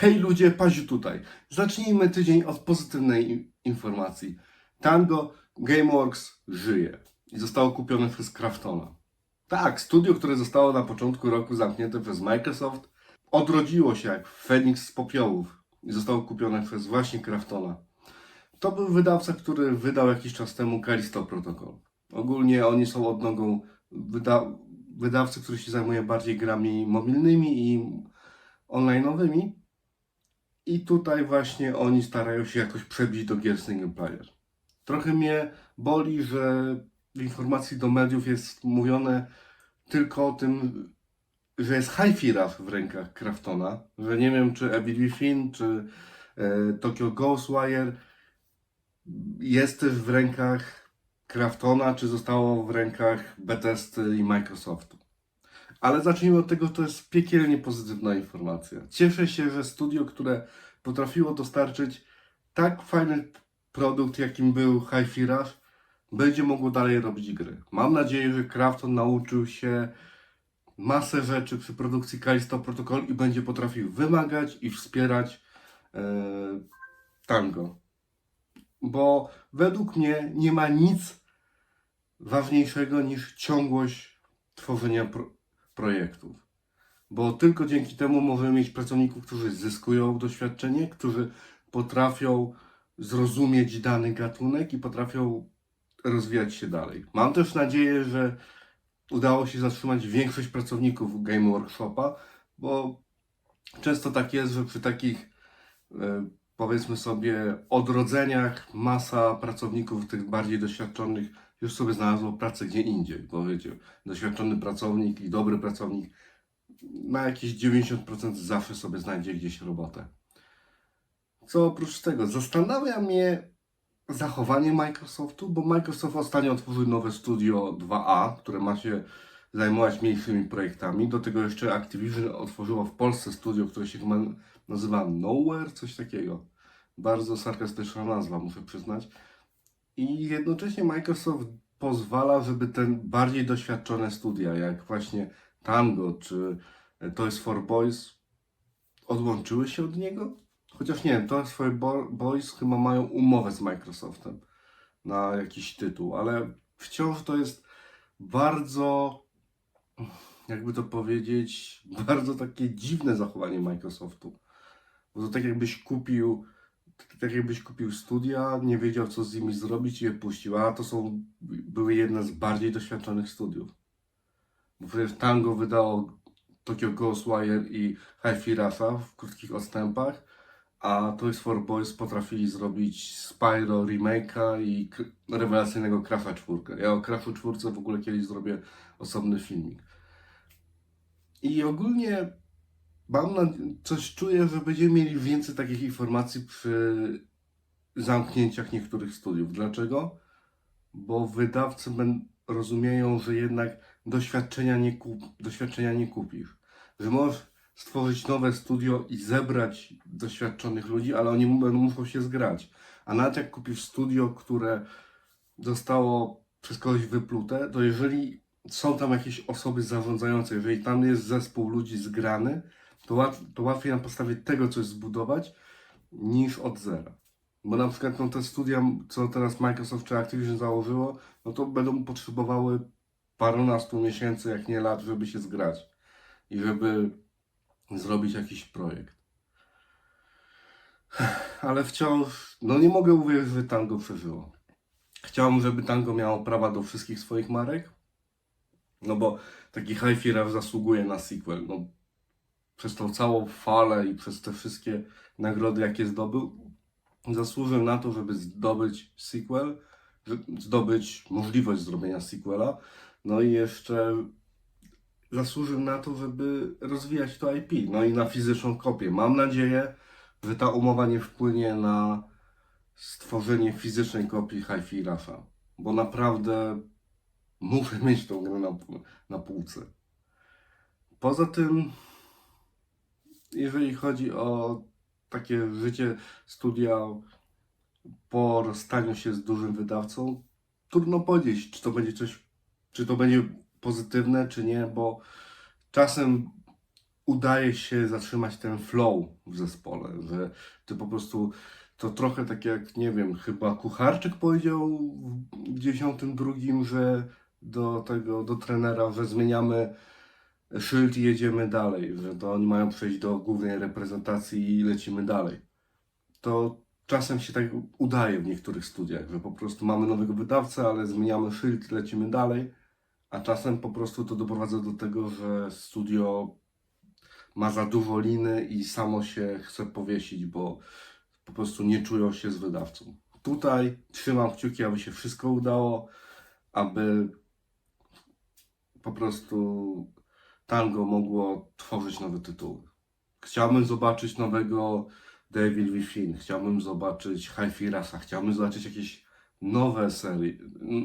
Hej ludzie, Paziu tutaj. Zacznijmy tydzień od pozytywnej informacji. Tango Gameworks żyje i zostało kupione przez Kraftona. Tak, studio, które zostało na początku roku zamknięte przez Microsoft, odrodziło się jak Feniks z popiołów i zostało kupione przez właśnie Kraftona. To był wydawca, który wydał jakiś czas temu Callisto Protocol. Ogólnie oni są odnogą wyda- wydawcy, który się zajmuje bardziej grami mobilnymi i online'owymi. I tutaj właśnie oni starają się jakoś przebić do gier single player. Trochę mnie boli, że w informacji do mediów jest mówione tylko o tym, że jest Hi-Fi w rękach Kraftona, że nie wiem czy Evil Within, czy e, Tokyo Ghostwire jest też w rękach Kraftona, czy zostało w rękach Bethesdy i Microsoftu. Ale zacznijmy od tego, to jest piekielnie pozytywna informacja. Cieszę się, że studio, które potrafiło dostarczyć tak fajny produkt, jakim był Hi-Fi Rush, będzie mogło dalej robić gry. Mam nadzieję, że Krafton nauczył się masę rzeczy przy produkcji Callisto Protocol i będzie potrafił wymagać i wspierać e, Tango. Bo według mnie nie ma nic ważniejszego niż ciągłość tworzenia pro projektów. Bo tylko dzięki temu możemy mieć pracowników, którzy zyskują doświadczenie, którzy potrafią zrozumieć dany gatunek i potrafią rozwijać się dalej. Mam też nadzieję, że udało się zatrzymać większość pracowników Game Workshopa, bo często tak jest, że przy takich e, powiedzmy sobie odrodzeniach masa pracowników tych bardziej doświadczonych już sobie znalazło pracę gdzie indziej, bo wiecie, doświadczony pracownik i dobry pracownik na jakieś 90% zawsze sobie znajdzie gdzieś robotę. Co oprócz tego, zastanawia mnie zachowanie Microsoftu, bo Microsoft ostatnio otworzył nowe studio 2A, które ma się zajmować mniejszymi projektami. Do tego jeszcze Activision otworzyło w Polsce studio, które się chyba nazywa Nowhere, coś takiego. Bardzo sarkastyczna nazwa, muszę przyznać. I jednocześnie Microsoft pozwala, żeby ten bardziej doświadczone studia, jak właśnie Tango czy Toys for Boys, odłączyły się od niego? Chociaż nie wiem, Toys for Bo- Boys chyba mają umowę z Microsoftem na jakiś tytuł, ale wciąż to jest bardzo, jakby to powiedzieć, bardzo takie dziwne zachowanie Microsoftu. Bo to tak jakbyś kupił, tak jakbyś kupił studia, nie wiedział co z nimi zrobić i je puścił, a to są, były jedne z bardziej doświadczonych studiów. Bo przecież Tango wydało Tokyo Ghostwire i Hi-Fi Rusha w krótkich odstępach, a Toys for Boys potrafili zrobić Spyro remake'a i rewelacyjnego Crash'a 4. Ja o Crashu 4 w ogóle kiedyś zrobię osobny filmik. I ogólnie mam na, coś czuję, że będziemy mieli więcej takich informacji przy zamknięciach niektórych studiów. Dlaczego? Bo wydawcy ben, rozumieją, że jednak doświadczenia nie, kup, doświadczenia nie kupisz. Że możesz stworzyć nowe studio i zebrać doświadczonych ludzi, ale oni będą muszą się zgrać. A nawet jak kupisz studio, które zostało przez kogoś wyplute, to jeżeli są tam jakieś osoby zarządzające, jeżeli tam jest zespół ludzi zgrany, to, łat, to łatwiej na podstawie tego coś zbudować niż od zera. Bo na przykład no, te studia, co teraz Microsoft czy Activision założyło, no to będą potrzebowały parunastu miesięcy, jak nie lat, żeby się zgrać i żeby zrobić jakiś projekt. Ale wciąż, no nie mogę uwierzyć, że Tango przeżyło. Chciałbym, żeby Tango miało prawa do wszystkich swoich marek, no bo taki Hi-Fi Rush zasługuje na sequel. No, przez tą całą falę i przez te wszystkie nagrody, jakie zdobył, zasłużył na to, żeby zdobyć sequel, zdobyć możliwość zrobienia sequela, no i jeszcze zasłużył na to, żeby rozwijać to IP, no i na fizyczną kopię. Mam nadzieję, że ta umowa nie wpłynie na stworzenie fizycznej kopii Hi-Fi bo naprawdę muszę mieć tą grę na, na półce. Poza tym, jeżeli chodzi o takie życie studia po rozstaniu się z dużym wydawcą, trudno powiedzieć, czy to będzie coś, czy to będzie pozytywne, czy nie, bo czasem udaje się zatrzymać ten flow w zespole, że ty po prostu to trochę tak jak, nie wiem, chyba Kucharczyk powiedział w 92, że do tego, do trenera, że zmieniamy szyld i jedziemy dalej, że to oni mają przejść do głównej reprezentacji i lecimy dalej. To czasem się tak udaje w niektórych studiach, że po prostu mamy nowego wydawcę, ale zmieniamy szyld, lecimy dalej, a czasem po prostu to doprowadza do tego, że studio ma za dużo liny i samo się chce powiesić, bo po prostu nie czują się z wydawcą. Tutaj trzymam kciuki, aby się wszystko udało, aby po prostu tango mogło tworzyć nowe tytuły. Chciałbym zobaczyć nowego Devil Within, chciałbym zobaczyć Hi-Fi Rasa, chciałbym zobaczyć jakieś nowe serie,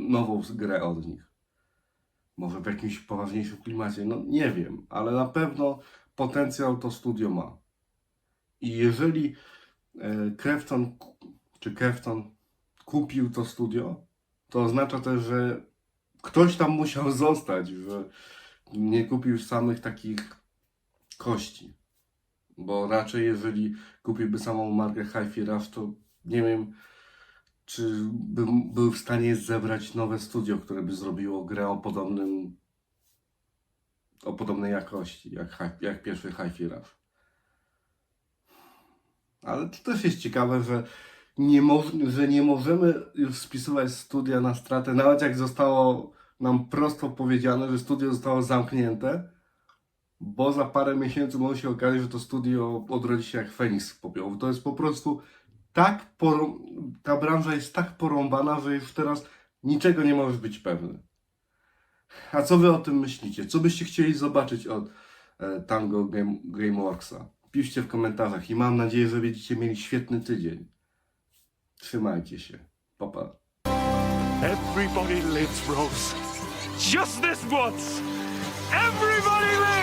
nową grę od nich. Może w jakimś poważniejszym klimacie, no nie wiem, ale na pewno potencjał to studio ma. I jeżeli e, Krefton ku- czy Krefton kupił to studio, to oznacza też, że ktoś tam musiał zostać, że nie kupił samych takich kości. Bo raczej jeżeli kupiłby samą markę Hi-Fi Rush, to nie wiem, czy bym był w stanie zebrać nowe studio, które by zrobiło grę o podobnym o podobnej jakości, jak, jak pierwszy Hi-Fi Rush. Ale to też jest ciekawe, że nie, że nie możemy już spisywać studia na stratę, nawet jak zostało nam prosto powiedziane, że studio zostało zamknięte, bo za parę miesięcy może się okazać, że to studio odrodzi się jak Feniks z. To jest po prostu tak, porą- ta branża jest tak porąbana, że już teraz niczego nie możesz być pewny. A co wy o tym myślicie? Co byście chcieli zobaczyć od e, Tango Game, Gameworksa? Piszcie w komentarzach i mam nadzieję, że będziecie mieli świetny tydzień. Trzymajcie się. Pa, pa. Everybody lives, Rose. Just this once. Everybody lives!